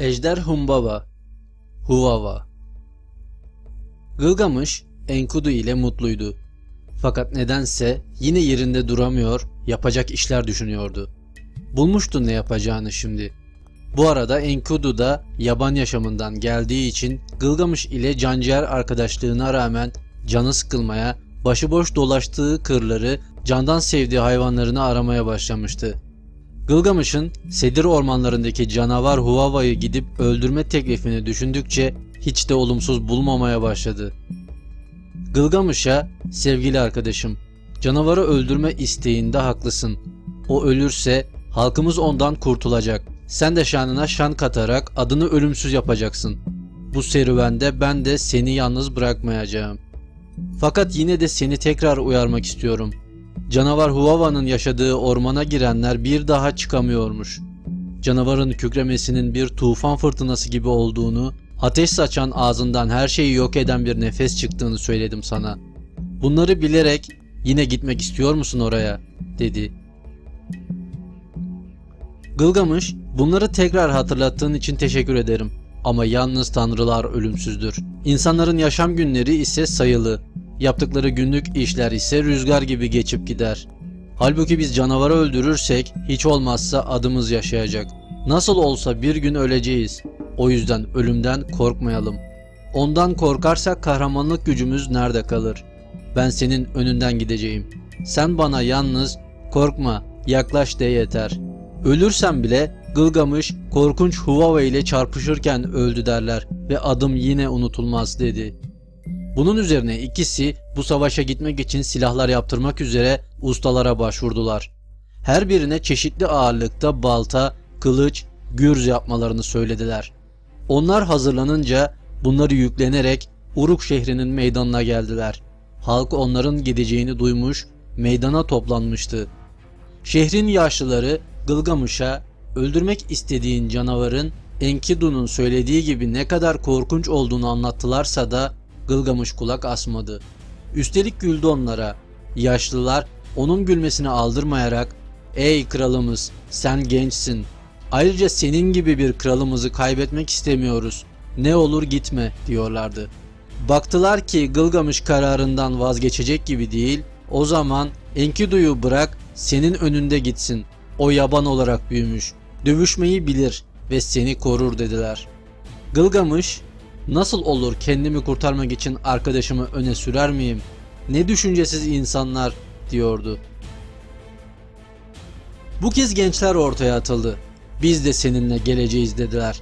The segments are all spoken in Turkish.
Ejder Humbaba Huvava Gılgamış Enkudu ile mutluydu. Fakat nedense yine yerinde duramıyor, yapacak işler düşünüyordu. Bulmuştu ne yapacağını şimdi. Bu arada Enkudu da yaban yaşamından geldiği için Gılgamış ile canciğer arkadaşlığına rağmen canı sıkılmaya, başıboş dolaştığı kırları, candan sevdiği hayvanlarını aramaya başlamıştı. Gılgamış'ın Sedir ormanlarındaki canavar Huvava'yı gidip öldürme teklifini düşündükçe hiç de olumsuz bulmamaya başladı. Gılgamış'a sevgili arkadaşım canavarı öldürme isteğinde haklısın. O ölürse halkımız ondan kurtulacak. Sen de şanına şan katarak adını ölümsüz yapacaksın. Bu serüvende ben de seni yalnız bırakmayacağım. Fakat yine de seni tekrar uyarmak istiyorum. Canavar Huvava'nın yaşadığı ormana girenler bir daha çıkamıyormuş. Canavarın kükremesinin bir tufan fırtınası gibi olduğunu, ateş saçan ağzından her şeyi yok eden bir nefes çıktığını söyledim sana. Bunları bilerek yine gitmek istiyor musun oraya? dedi. Gılgamış, bunları tekrar hatırlattığın için teşekkür ederim. Ama yalnız tanrılar ölümsüzdür. İnsanların yaşam günleri ise sayılı. Yaptıkları günlük işler ise rüzgar gibi geçip gider. Halbuki biz canavarı öldürürsek hiç olmazsa adımız yaşayacak. Nasıl olsa bir gün öleceğiz. O yüzden ölümden korkmayalım. Ondan korkarsak kahramanlık gücümüz nerede kalır? Ben senin önünden gideceğim. Sen bana yalnız korkma, yaklaş de yeter. Ölürsem bile Gılgamış korkunç Huvava ile çarpışırken öldü derler ve adım yine unutulmaz dedi. Bunun üzerine ikisi bu savaşa gitmek için silahlar yaptırmak üzere ustalara başvurdular. Her birine çeşitli ağırlıkta balta, kılıç, gürz yapmalarını söylediler. Onlar hazırlanınca bunları yüklenerek Uruk şehrinin meydanına geldiler. Halk onların gideceğini duymuş, meydana toplanmıştı. Şehrin yaşlıları Gılgamış'a öldürmek istediğin canavarın Enkidu'nun söylediği gibi ne kadar korkunç olduğunu anlattılarsa da Gılgamış kulak asmadı. Üstelik güldü onlara. Yaşlılar onun gülmesini aldırmayarak ''Ey kralımız sen gençsin. Ayrıca senin gibi bir kralımızı kaybetmek istemiyoruz. Ne olur gitme.'' diyorlardı. Baktılar ki Gılgamış kararından vazgeçecek gibi değil. O zaman Enkidu'yu bırak senin önünde gitsin. O yaban olarak büyümüş. Dövüşmeyi bilir ve seni korur dediler. Gılgamış Nasıl olur kendimi kurtarmak için arkadaşımı öne sürer miyim? Ne düşüncesiz insanlar diyordu. Bu kez gençler ortaya atıldı. Biz de seninle geleceğiz dediler.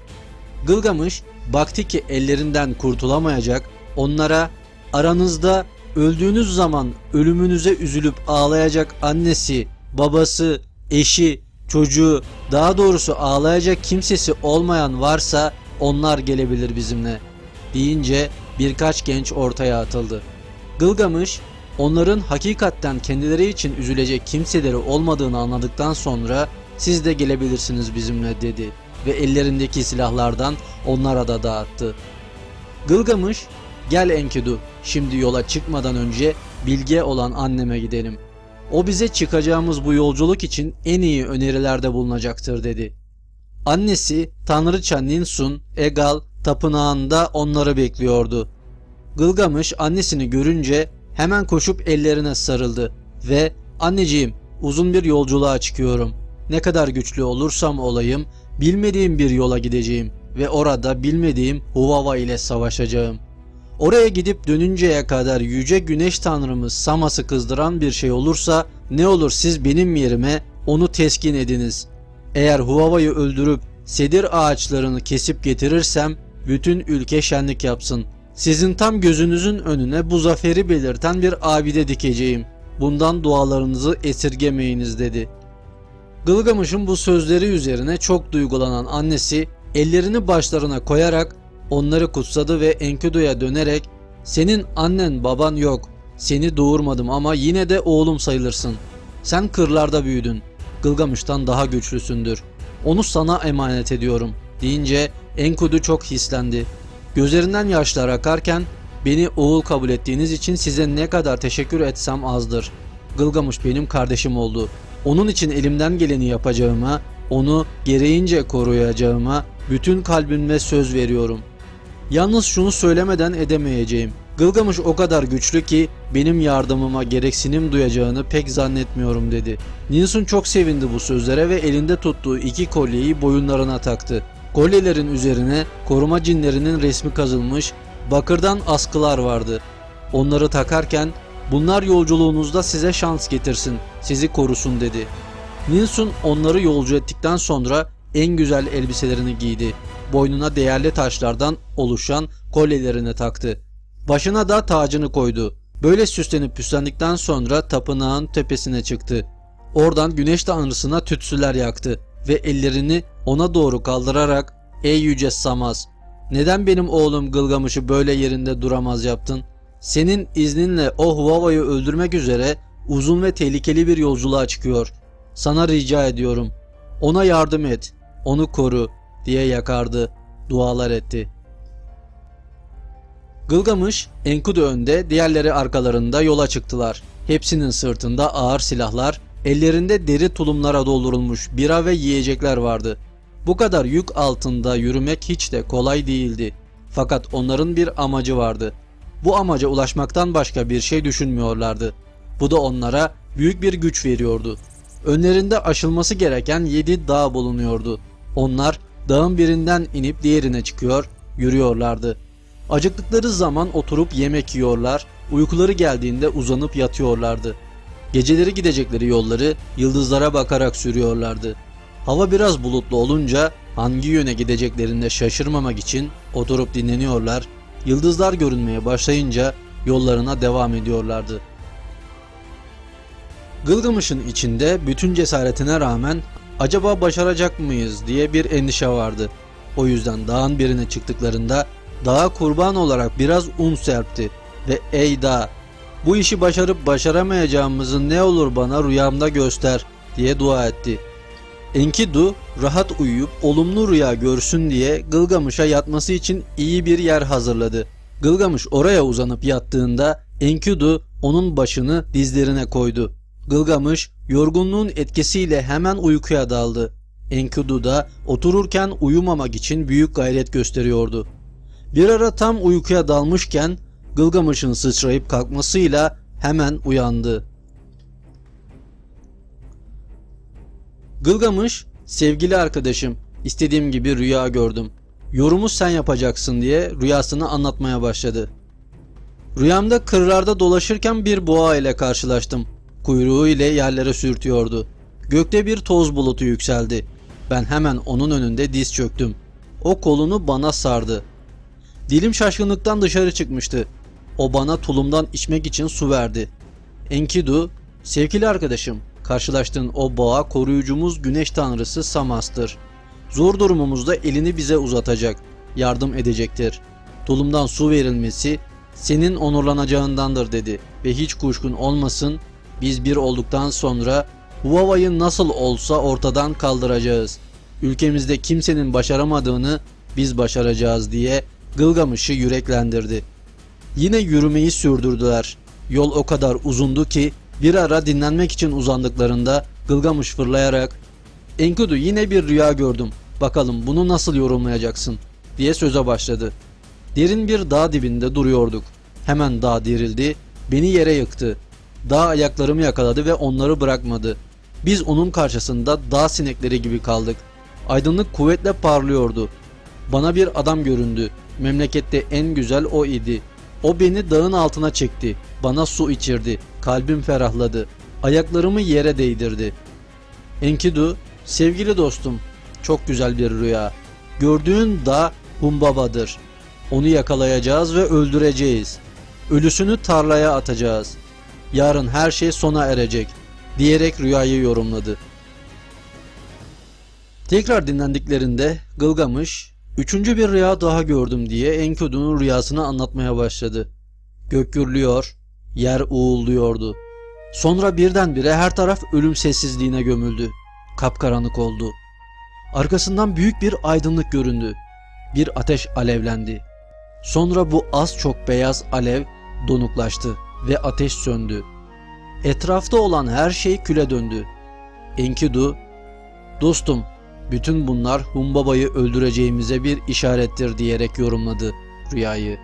Gılgamış baktı ki ellerinden kurtulamayacak. Onlara aranızda öldüğünüz zaman ölümünüze üzülüp ağlayacak annesi, babası, eşi, çocuğu, daha doğrusu ağlayacak kimsesi olmayan varsa onlar gelebilir bizimle deyince birkaç genç ortaya atıldı. Gılgamış onların hakikatten kendileri için üzülecek kimseleri olmadığını anladıktan sonra siz de gelebilirsiniz bizimle dedi ve ellerindeki silahlardan onlara da dağıttı. Gılgamış gel Enkidu şimdi yola çıkmadan önce bilge olan anneme gidelim. O bize çıkacağımız bu yolculuk için en iyi önerilerde bulunacaktır dedi. Annesi Tanrıça Ninsun, Egal, tapınağında onları bekliyordu. Gılgamış annesini görünce hemen koşup ellerine sarıldı ve anneciğim uzun bir yolculuğa çıkıyorum. Ne kadar güçlü olursam olayım bilmediğim bir yola gideceğim ve orada bilmediğim Huvava ile savaşacağım. Oraya gidip dönünceye kadar yüce güneş tanrımız Samas'ı kızdıran bir şey olursa ne olur siz benim yerime onu teskin ediniz. Eğer Huvava'yı öldürüp sedir ağaçlarını kesip getirirsem bütün ülke şenlik yapsın. Sizin tam gözünüzün önüne bu zaferi belirten bir abide dikeceğim. Bundan dualarınızı esirgemeyiniz dedi. Gılgamış'ın bu sözleri üzerine çok duygulanan annesi ellerini başlarına koyarak onları kutsadı ve Enkidu'ya dönerek senin annen baban yok. Seni doğurmadım ama yine de oğlum sayılırsın. Sen kırlarda büyüdün. Gılgamış'tan daha güçlüsündür. Onu sana emanet ediyorum deyince Enkudu çok hislendi. Gözlerinden yaşlar akarken beni oğul kabul ettiğiniz için size ne kadar teşekkür etsem azdır. Gılgamış benim kardeşim oldu. Onun için elimden geleni yapacağıma, onu gereğince koruyacağıma, Bütün kalbimle söz veriyorum. Yalnız şunu söylemeden edemeyeceğim. Gılgamış o kadar güçlü ki benim yardımıma gereksinim duyacağını pek zannetmiyorum dedi. Nilsun çok sevindi bu sözlere ve elinde tuttuğu iki kolyeyi boyunlarına taktı. Kolyelerin üzerine koruma cinlerinin resmi kazılmış bakırdan askılar vardı. Onları takarken bunlar yolculuğunuzda size şans getirsin, sizi korusun dedi. Nilsun onları yolcu ettikten sonra en güzel elbiselerini giydi. Boynuna değerli taşlardan oluşan kolyelerini taktı. Başına da tacını koydu. Böyle süslenip püslendikten sonra tapınağın tepesine çıktı. Oradan güneş tanrısına tütsüler yaktı ve ellerini ona doğru kaldırarak ''Ey yüce Samaz, neden benim oğlum Gılgamış'ı böyle yerinde duramaz yaptın? Senin izninle o Huvava'yı öldürmek üzere uzun ve tehlikeli bir yolculuğa çıkıyor. Sana rica ediyorum. Ona yardım et, onu koru.'' diye yakardı, dualar etti.'' Gılgamış, Enkudu önde, diğerleri arkalarında yola çıktılar. Hepsinin sırtında ağır silahlar, ellerinde deri tulumlara doldurulmuş bira ve yiyecekler vardı. Bu kadar yük altında yürümek hiç de kolay değildi. Fakat onların bir amacı vardı. Bu amaca ulaşmaktan başka bir şey düşünmüyorlardı. Bu da onlara büyük bir güç veriyordu. Önlerinde aşılması gereken yedi dağ bulunuyordu. Onlar dağın birinden inip diğerine çıkıyor, yürüyorlardı. Acıktıkları zaman oturup yemek yiyorlar, uykuları geldiğinde uzanıp yatıyorlardı. Geceleri gidecekleri yolları yıldızlara bakarak sürüyorlardı. Hava biraz bulutlu olunca hangi yöne gideceklerinde şaşırmamak için oturup dinleniyorlar, yıldızlar görünmeye başlayınca yollarına devam ediyorlardı. Gılgamış'ın içinde bütün cesaretine rağmen acaba başaracak mıyız diye bir endişe vardı. O yüzden dağın birine çıktıklarında dağa kurban olarak biraz un serpti ve ''Ey dağ, bu işi başarıp başaramayacağımızı ne olur bana rüyamda göster.'' diye dua etti. Enkidu rahat uyuyup olumlu rüya görsün diye Gılgamış'a yatması için iyi bir yer hazırladı. Gılgamış oraya uzanıp yattığında Enkidu onun başını dizlerine koydu. Gılgamış yorgunluğun etkisiyle hemen uykuya daldı. Enkidu da otururken uyumamak için büyük gayret gösteriyordu. Bir ara tam uykuya dalmışken Gılgamış'ın sıçrayıp kalkmasıyla hemen uyandı. Gılgamış, sevgili arkadaşım, istediğim gibi rüya gördüm. Yorumu sen yapacaksın diye rüyasını anlatmaya başladı. Rüyamda kırlarda dolaşırken bir boğa ile karşılaştım. Kuyruğu ile yerlere sürtüyordu. Gökte bir toz bulutu yükseldi. Ben hemen onun önünde diz çöktüm. O kolunu bana sardı. Dilim şaşkınlıktan dışarı çıkmıştı. O bana tulumdan içmek için su verdi. Enkidu, sevgili arkadaşım, karşılaştığın o boğa koruyucumuz güneş tanrısı Samas'tır. Zor durumumuzda elini bize uzatacak, yardım edecektir. Tulumdan su verilmesi senin onurlanacağındandır dedi ve hiç kuşkun olmasın biz bir olduktan sonra Huawei'yi nasıl olsa ortadan kaldıracağız. Ülkemizde kimsenin başaramadığını biz başaracağız diye Gılgamış'ı yüreklendirdi. Yine yürümeyi sürdürdüler. Yol o kadar uzundu ki bir ara dinlenmek için uzandıklarında Gılgamış fırlayarak Enkudu yine bir rüya gördüm. Bakalım bunu nasıl yorumlayacaksın diye söze başladı. Derin bir dağ dibinde duruyorduk. Hemen dağ derildi, beni yere yıktı. Dağ ayaklarımı yakaladı ve onları bırakmadı. Biz onun karşısında dağ sinekleri gibi kaldık. Aydınlık kuvvetle parlıyordu. Bana bir adam göründü. Memlekette en güzel o idi. O beni dağın altına çekti. Bana su içirdi. Kalbim ferahladı. Ayaklarımı yere değdirdi. Enkidu, sevgili dostum, çok güzel bir rüya. Gördüğün dağ Humbaba'dır. Onu yakalayacağız ve öldüreceğiz. Ölüsünü tarlaya atacağız. Yarın her şey sona erecek diyerek rüyayı yorumladı. Tekrar dinlendiklerinde Gılgamış, üçüncü bir rüya daha gördüm diye Enkidu'nun rüyasını anlatmaya başladı. Gök gürlüyor, yer uğulduyordu. Sonra birdenbire her taraf ölüm sessizliğine gömüldü. Kapkaranlık oldu. Arkasından büyük bir aydınlık göründü. Bir ateş alevlendi. Sonra bu az çok beyaz alev donuklaştı ve ateş söndü. Etrafta olan her şey küle döndü. Enkidu, dostum Bütün bunlar Humbaba'yı öldüreceğimize bir işarettir diyerek yorumladı rüyayı.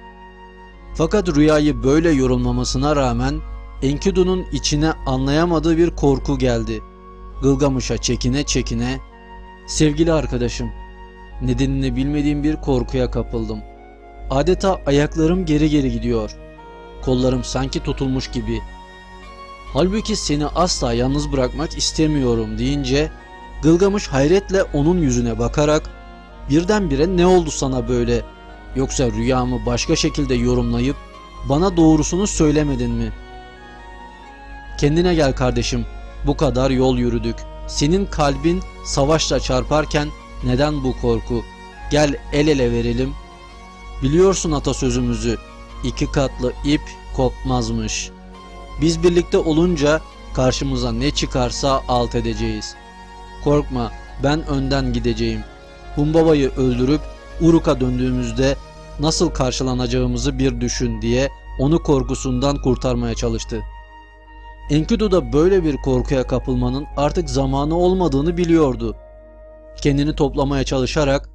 Fakat rüyayı böyle yorumlamasına rağmen Enkidu'nun içine anlayamadığı bir korku geldi. Gılgamış'a çekine çekine Sevgili arkadaşım, nedenini bilmediğim bir korkuya kapıldım. Adeta ayaklarım geri geri gidiyor. Kollarım sanki tutulmuş gibi. Halbuki seni asla yalnız bırakmak istemiyorum deyince Gılgamış hayretle onun yüzüne bakarak birdenbire ne oldu sana böyle yoksa rüyamı başka şekilde yorumlayıp bana doğrusunu söylemedin mi? Kendine gel kardeşim. Bu kadar yol yürüdük. Senin kalbin savaşla çarparken neden bu korku? Gel el ele verelim. Biliyorsun atasözümüzü. İki katlı ip kopmazmış. Biz birlikte olunca karşımıza ne çıkarsa alt edeceğiz. Korkma, ben önden gideceğim. Humbaba'yı öldürüp Uruk'a döndüğümüzde nasıl karşılanacağımızı bir düşün diye onu korkusundan kurtarmaya çalıştı. Enkidu da böyle bir korkuya kapılmanın artık zamanı olmadığını biliyordu. Kendini toplamaya çalışarak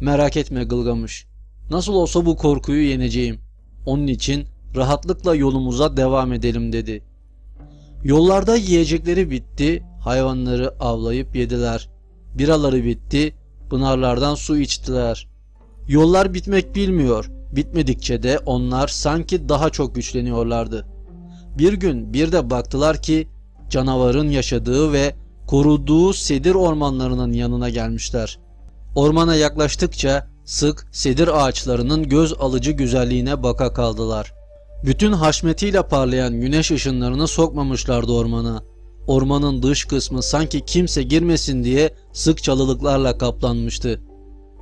merak etme Gılgamış. Nasıl olsa bu korkuyu yeneceğim. Onun için rahatlıkla yolumuza devam edelim dedi. Yollarda yiyecekleri bitti, hayvanları avlayıp yediler. Biraları bitti, pınarlardan su içtiler. Yollar bitmek bilmiyor. Bitmedikçe de onlar sanki daha çok güçleniyorlardı. Bir gün bir de baktılar ki canavarın yaşadığı ve koruduğu sedir ormanlarının yanına gelmişler. Ormana yaklaştıkça sık sedir ağaçlarının göz alıcı güzelliğine baka kaldılar. Bütün haşmetiyle parlayan güneş ışınlarını sokmamışlardı ormana. Ormanın dış kısmı sanki kimse girmesin diye sık çalılıklarla kaplanmıştı.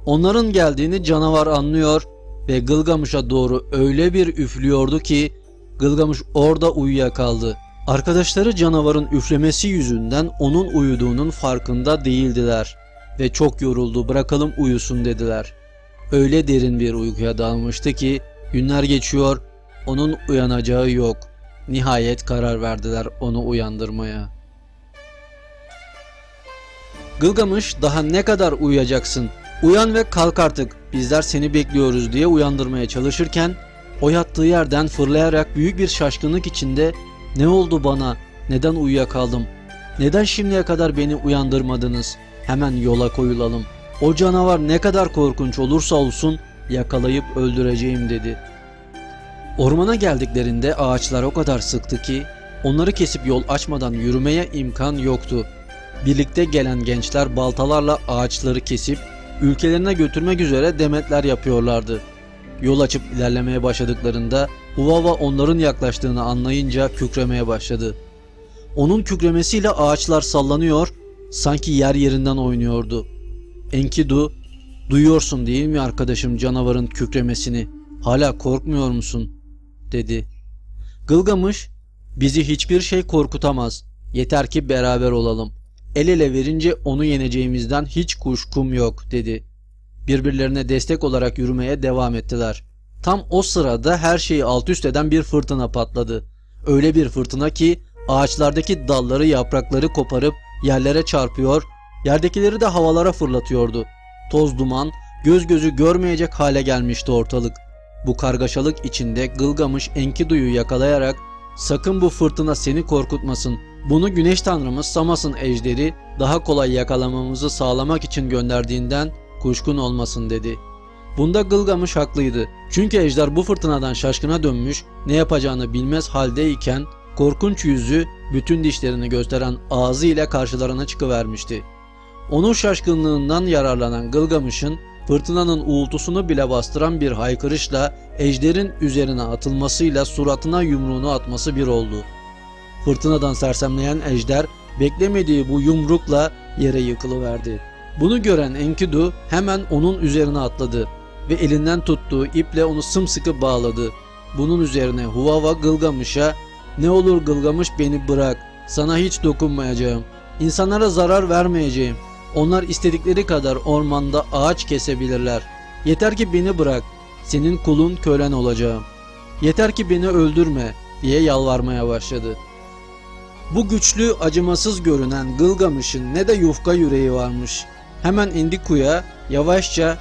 Onların geldiğini canavar anlıyor ve Gılgamış'a doğru öyle bir üflüyordu ki Gılgamış orada uyuyakaldı. Arkadaşları canavarın üflemesi yüzünden onun uyuduğunun farkında değildiler ve çok yoruldu bırakalım uyusun dediler. Öyle derin bir uykuya dalmıştı ki günler geçiyor onun uyanacağı yok. Nihayet karar verdiler onu uyandırmaya. Gılgamış daha ne kadar uyuyacaksın? Uyan ve kalk artık bizler seni bekliyoruz diye uyandırmaya çalışırken o yattığı yerden fırlayarak büyük bir şaşkınlık içinde ne oldu bana? Neden uyuyakaldım? Neden şimdiye kadar beni uyandırmadınız? Hemen yola koyulalım. O canavar ne kadar korkunç olursa olsun yakalayıp öldüreceğim dedi. Ormana geldiklerinde ağaçlar o kadar sıktı ki onları kesip yol açmadan yürümeye imkan yoktu. Birlikte gelen gençler baltalarla ağaçları kesip ülkelerine götürmek üzere demetler yapıyorlardı. Yol açıp ilerlemeye başladıklarında Uvava onların yaklaştığını anlayınca kükremeye başladı. Onun kükremesiyle ağaçlar sallanıyor, sanki yer yerinden oynuyordu. Enkidu, duyuyorsun değil mi arkadaşım canavarın kükremesini? Hala korkmuyor musun? Dedi. Gılgamış, bizi hiçbir şey korkutamaz. Yeter ki beraber olalım. El ele verince onu yeneceğimizden hiç kuşkum yok dedi. Birbirlerine destek olarak yürümeye devam ettiler. Tam o sırada her şeyi alt üst eden bir fırtına patladı. Öyle bir fırtına ki ağaçlardaki dalları yaprakları koparıp yerlere çarpıyor, yerdekileri de havalara fırlatıyordu. Toz duman, göz gözü görmeyecek hale gelmişti ortalık. Bu kargaşalık içinde Gılgamış Enkidu'yu yakalayarak sakın bu fırtına seni korkutmasın. Bunu güneş tanrımız Samas'ın ejderi daha kolay yakalamamızı sağlamak için gönderdiğinden kuşkun olmasın dedi. Bunda Gılgamış haklıydı. Çünkü ejder bu fırtınadan şaşkına dönmüş, ne yapacağını bilmez haldeyken korkunç yüzü bütün dişlerini gösteren ağzı ile karşılarına çıkıvermişti. Onun şaşkınlığından yararlanan Gılgamış'ın fırtınanın uğultusunu bile bastıran bir haykırışla ejderin üzerine atılmasıyla suratına yumruğunu atması bir oldu. Fırtınadan sersemleyen ejder beklemediği bu yumrukla yere yıkılıverdi. Bunu gören Enkidu hemen onun üzerine atladı ve elinden tuttuğu iple onu sımsıkı bağladı. Bunun üzerine Huvava Gılgamış'a ne olur Gılgamış beni bırak sana hiç dokunmayacağım. İnsanlara zarar vermeyeceğim. Onlar istedikleri kadar ormanda ağaç kesebilirler. Yeter ki beni bırak. Senin kulun kölen olacağım. Yeter ki beni öldürme diye yalvarmaya başladı. Bu güçlü, acımasız görünen Gılgamış'ın ne de yufka yüreği varmış. Hemen indi kuya yavaşça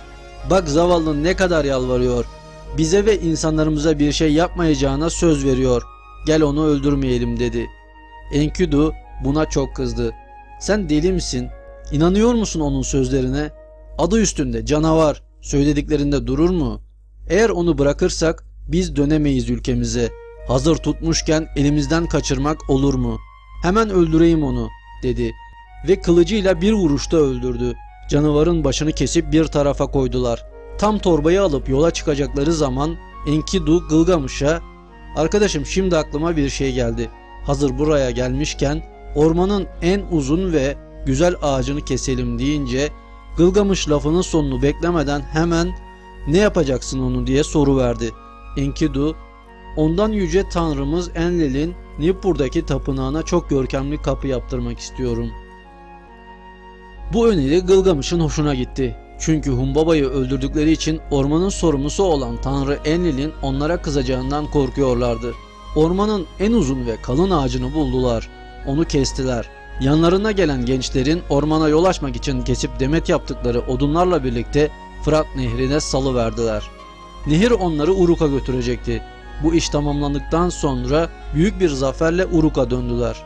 bak zavallı ne kadar yalvarıyor. Bize ve insanlarımıza bir şey yapmayacağına söz veriyor. Gel onu öldürmeyelim dedi. Enkidu buna çok kızdı. Sen deli misin? İnanıyor musun onun sözlerine? Adı üstünde canavar. Söylediklerinde durur mu? Eğer onu bırakırsak biz dönemeyiz ülkemize. Hazır tutmuşken elimizden kaçırmak olur mu? Hemen öldüreyim onu dedi ve kılıcıyla bir vuruşta öldürdü. Canavarın başını kesip bir tarafa koydular. Tam torbayı alıp yola çıkacakları zaman Enkidu Gılgamış'a "Arkadaşım şimdi aklıma bir şey geldi. Hazır buraya gelmişken ormanın en uzun ve güzel ağacını keselim." deyince Gılgamış lafının sonunu beklemeden hemen "Ne yapacaksın onu?" diye soru verdi. Enkidu Ondan yüce tanrımız Enlil'in Nippur'daki tapınağına çok görkemli kapı yaptırmak istiyorum. Bu öneri Gılgamış'ın hoşuna gitti. Çünkü Humbaba'yı öldürdükleri için ormanın sorumlusu olan Tanrı Enlil'in onlara kızacağından korkuyorlardı. Ormanın en uzun ve kalın ağacını buldular. Onu kestiler. Yanlarına gelen gençlerin ormana yol açmak için kesip demet yaptıkları odunlarla birlikte Fırat nehrine salıverdiler. Nehir onları Uruk'a götürecekti. Bu iş tamamlandıktan sonra büyük bir zaferle Uruk'a döndüler.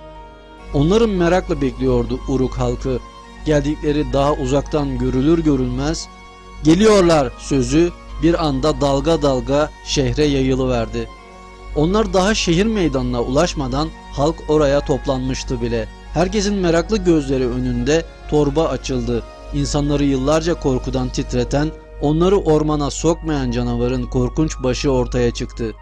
Onların merakla bekliyordu Uruk halkı. Geldikleri daha uzaktan görülür görülmez geliyorlar sözü bir anda dalga dalga şehre yayılıverdi. Onlar daha şehir meydanına ulaşmadan halk oraya toplanmıştı bile. Herkesin meraklı gözleri önünde torba açıldı. İnsanları yıllarca korkudan titreten, onları ormana sokmayan canavarın korkunç başı ortaya çıktı.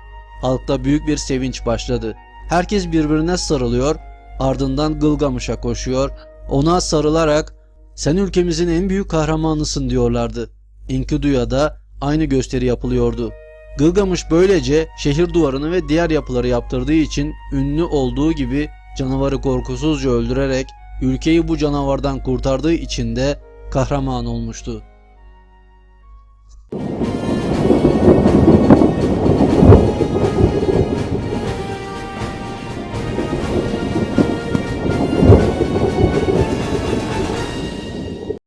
Halkta büyük bir sevinç başladı. Herkes birbirine sarılıyor, ardından Gılgamış'a koşuyor, ona sarılarak sen ülkemizin en büyük kahramanısın diyorlardı. Enkidu'ya da aynı gösteri yapılıyordu. Gılgamış böylece şehir duvarını ve diğer yapıları yaptırdığı için ünlü olduğu gibi Canavarı korkusuzca öldürerek ülkeyi bu canavardan kurtardığı için de kahraman olmuştu.